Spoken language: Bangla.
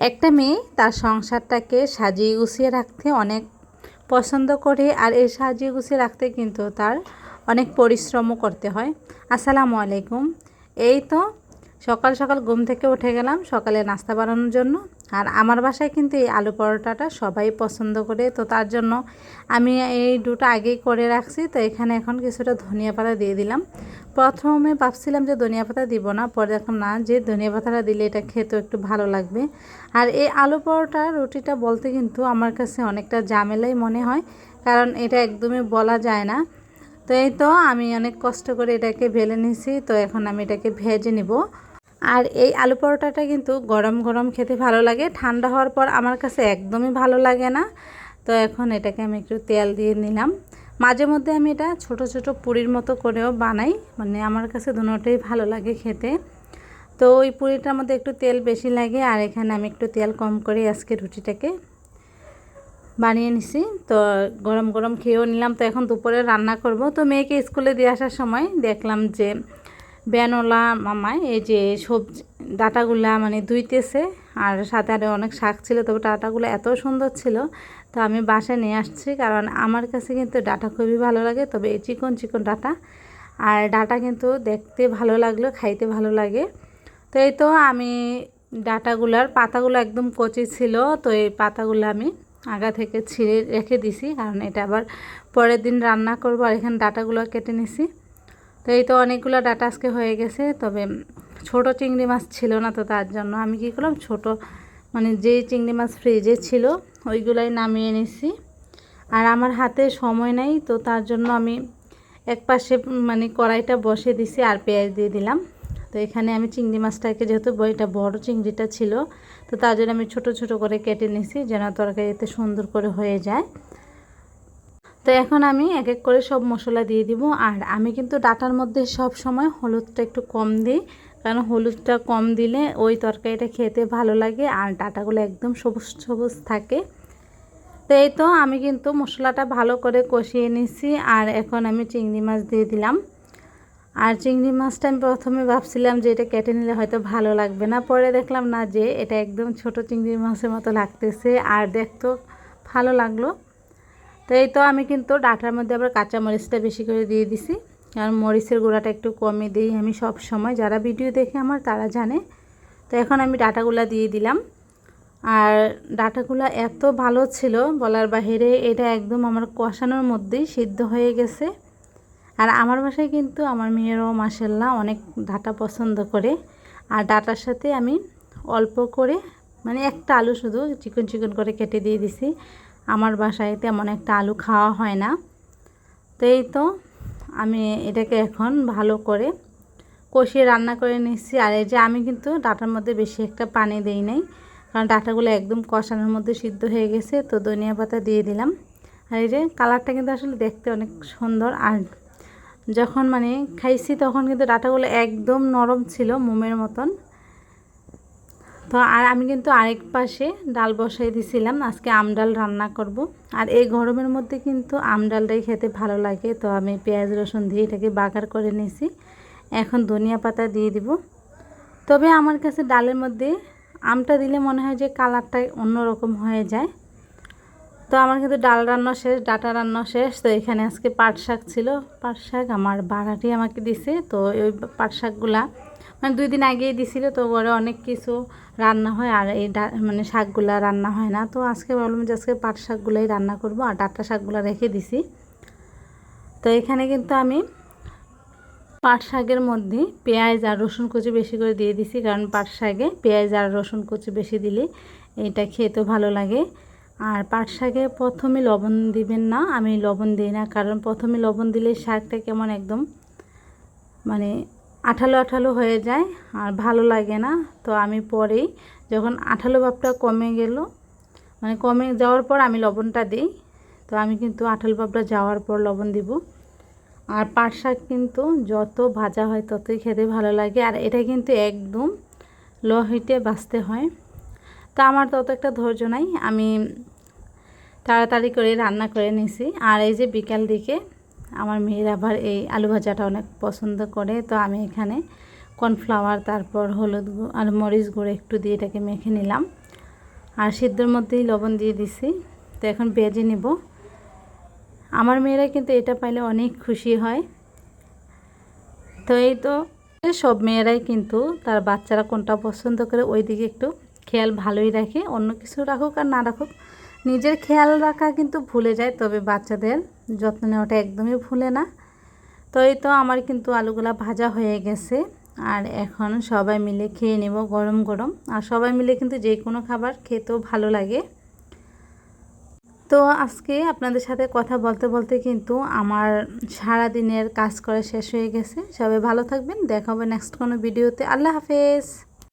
একটা মেয়ে তার সংসারটাকে সাজিয়ে গুছিয়ে রাখতে অনেক পছন্দ করে আর এই সাজিয়ে গুছিয়ে রাখতে কিন্তু তার অনেক পরিশ্রমও করতে হয়। আসসালামু আলাইকুম। এই তো সকাল সকাল ঘুম থেকে উঠে গেলাম সকালে নাস্তা বানানোর জন্য। আর আমার বাসায় কিন্তু এই আলু পরোটাটা সবাই পছন্দ করে। তো তার জন্য আমি এই দুটো আগেই করে রাখছি। তো এখানে এখন কিছুটা ধনিয়া পাতা দিয়ে দিলাম। প্রথমে ভাবছিলাম যে ধনিয়া পাতা দিব না, পরে দেখলাম না, যে ধনিয়া পাতাটা দিলে এটা খেতেও একটু ভালো লাগবে। আর এই আলু পরোটা রুটিটা বলতে কিন্তু আমার কাছে অনেকটা ঝামেলাই মনে হয়, কারণ এটা একদমই বলা যায় না। তো এই তো আমি অনেক কষ্ট করে এটাকে ভেলে নিছি। তো এখন আমি এটাকে ভেজে নিব। আর এই আলু পরোটাটা কিন্তু গরম গরম খেতে ভালো লাগে। ঠান্ডা হওয়ার পর আমার কাছে একদমই ভালো লাগে না। তো এখন এটাকে আমি একটু তেল দিয়ে নিলাম। মাঝে মধ্যে আমি এটা ছোট ছোট পুরির মতো করেও বানাই। মানে আমার কাছে দুটোই ভালো লাগে খেতে। তো ওই পুরিটার মধ্যে একটু তেল বেশি লাগে আর এখানে আমি একটু তেল কম করে আজকে রুটিটাকে বানিয়ে নিছি। তো গরম গরম খেয়েও নিলাম। তো এখন দুপুরে রান্না করব। তো মেয়েকে স্কুলে দিয়ে আসার সময় দেখলাম যে ব্যানোলা মামায় এই যে সবজি, ডাটাগুলা মানে ধুইতেছে, আর সাথে আরও অনেক শাক ছিল, তবে ডাটাগুলো এত সুন্দর ছিল, তো আমি বাসায় নিয়ে আসছি, কারণ আমার কাছে কিন্তু ডাটা খুবই ভালো লাগে, তবে এই চিকন চিকন ডাটা, আর ডাটা কিন্তু দেখতে ভালো লাগল, খাইতে ভালো লাগে। তো এই তো আমি ডাটাগুলার পাতাগুলো একদম কচি ছিল, তো এই পাতাগুলো আমি আগা থেকে ছিঁড়ে রেখে দিছি, কারণ এটা আবার পরের দিন রান্না করব, আর এখানে ডাটাগুলো কেটে নিছি। তো এই তো অনেকগুলো ডাটা আজকে হয়ে গেছে, তবে ছোট চিংড়ি মাছ ছিল না তো তার জন্য আমি কী করলাম, ছোট মানে যে চিংড়ি মাছ ফ্রিজে ছিল, ওইগুলাই নামিয়ে নিছি। আর আমার হাতে সময় নাই তো তার জন্য আমি এক পাশে মানে কড়াইটা বসে দিছি আর পেঁয়াজ দিয়ে দিলাম। তো এখানে আমি চিংড়ি মাছটাকে যেহেতু বইটা বড় চিংড়িটা ছিল, তো তার জন্য আমি ছোট ছোট করে কেটে নিছি যেন তরকারিতে সুন্দর করে হয়ে যায়। তো এখন আমি এক এক করে সব মশলা দিয়ে দিব। আর আমি কিন্তু ডাটার মধ্যে সব সময় হলুদটা একটু কম দিই, কারণ হলুদটা কম দিলে ওই তরকারিটা খেতে ভালো লাগে আর ডাটাগুলো একদম সবুজ সবুজ থাকে। তো এই তো আমি কিন্তু মশলাটা ভালো করে কষিয়ে নিছি আর এখন আমি চিংড়ি মাছ দিয়ে দিলাম। আর চিংড়ি মাছটা আমি প্রথমে ভাবছিলাম যে এটা কেটে নিলে হয়তো ভালো লাগবে না, পরে দেখলাম না যে এটা একদম ছোট চিংড়ি মাছের মতো লাগতেছে। আর দেখতেও ভালো লাগল। তো এই তো আমি কিন্তু ডাটার মধ্যে আবার কাঁচা মরিচটা বেশি করে দিয়ে দিছি। কারণ মরিচের গুঁড়াটা একটু কমে দিই আমি সব সময়। যারা ভিডিও দেখে আমার, তারা জানে। তো এখন আমি ডাটাগুলা দিয়ে দিলাম। আর ডাটাগুলো এত ভালো ছিল বলার বাহিরে, এটা একদম আমার কষানোর মধ্যেই সিদ্ধ হয়ে গেছে। আর আমার বাসায় কিন্তু আমার মেয়েরও মাসাল্লাহ অনেক ডাটা পছন্দ করে। আর ডাটার সাথে আমি অল্প করে মানে একটা আলু শুধু চিকন চিকন করে কেটে দিয়ে দিছি। আমার বাসায় তেমন একটা আলু খাওয়া হয় না। তো এই তো আমি এটাকে এখন ভালো করে কষিয়ে রান্না করে নিচ্ছি। আর এই যে আমি কিন্তু ডাটার মধ্যে বেশি একটা পানি দেই নাই, কারণ ডাটাগুলো একদম কষানোর মধ্যে সিদ্ধ হয়ে গেছে। তো ধনিয়া পাতা দিয়ে দিলাম। আর এই যে কালারটা কিন্তু আসলে দেখতে অনেক সুন্দর। আর যখন মানে খাইছি তখন কিন্তু ডাটাগুলো একদম নরম ছিল মোমের মতন। তো আর আমি কিন্তু আরেক পাশে ডাল বসাই দিছিলাম, আজকে আমডাল রান্না করব। আর এই গরমের মধ্যে কিন্তু আমডালটাই খেতে ভালো লাগে, তো আমি পেঁয়াজ, রসুন দিয়ে এটাকে বাগার করে নিয়েছি। এখন ধনিয়া পাতা দিয়ে দিব। তবে আমার কাছে ডালের মধ্যে আমটা দিলে মনে হয় যে কালারটা অন্যরকম হয়ে যায়। তো আমার কিন্তু ডাল রান্না শেষ, ডাটা রান্না শেষ, তো এখানে আজকে পাট শাক ছিল। পাট শাক আমার বাড়াটি আমাকে দিছে, তো ওই পাট শাকগুলা মানে দুই দিন আগেই দিছিল, তো ওরা অনেক কিছু রান্না হয় আর এই মানে শাকগুলা রান্না হয় না। তো আজকে ভাবলাম যে আজকে পাট শাকগুলোই রান্না করব আর ডাটা শাকগুলো রেখে দিছি। তো এখানে কিন্তু আমি পাট শাকের মধ্যে পেঁয়াজ আর রসুন কুচি বেশি করে দিয়ে দিছি, কারণ পাট শাকে পেঁয়াজ আর রসুন কুচি বেশি দিলে এটা খেতে ভালো লাগে। আর পাট শাকে প্রথমে লবণ দিবেন না, আমি লবণ দিই না, কারণ প্রথমে লবণ দিলে শাকটা কেমন একদম মানে আঠালো আঠালো হয়ে যায় আর ভালো লাগে না। তো আমি পরেই যখন আঠালো ভাবটা কমে গেল মানে কমে যাওয়ার পর আমি লবণটা দিই। তো আমি কিন্তু আঠালো ভাবটা যাওয়ার পর লবণ দিব। আর পাট শাক কিন্তু যত ভাজা হয় ততই খেতে ভালো লাগে। আর এটা কিন্তু একদম লো হিটে বাঁচতে হয়। তো আমার তত একটা ধৈর্য নাই। আমি তাড়াতাড়ি করে রান্না করে নিছি। আর এই যে বিকাল দিকে আমার মেয়ের আবার এই আলু ভাজাটা অনেক পছন্দ করে, তো আমি এখানে কর্নফ্লাওয়ার, তারপর হলুদ আর মরিচ গুঁড়ো একটু দিয়ে এটাকে মেখে নিলাম। আর সিদ্ধর মধ্যেই লবণ দিয়ে দিছি, তো এখন ভেজে নিব। আমার মেয়েরা কিন্তু এটা পাইলে অনেক খুশি হয়। তো এই তো, সব মেয়েরাই কিন্তু তার বাচ্চারা কোনটা পছন্দ করে ওই দিকে একটু খেয়াল ভালোই রাখে, অন্য কিছু রাখুক আর না রাখুক। নিজের খেয়াল রাখা কিন্তু ভুলে যায়, তবে বাচ্চাদের যত্ন নেওয়াটা একদমই ভুলে না। তো এই তো আমার কিন্তু আলুগুলা ভাজা হয়ে গেছে, আর এখন সবাই মিলে খেয়ে নেব গরম গরম। আর সবাই মিলে কিন্তু যে কোনো খাবার খেতেও ভালো লাগে। তো আজকে আপনাদের সাথে কথা বলতে বলতে কিন্তু আমার সারা দিনের কাজ করা শেষ হয়ে গেছে। সবাই ভালো থাকবেন, দেখা হবে নেক্সট কোনো ভিডিওতে আল্লাহ হাফেজ!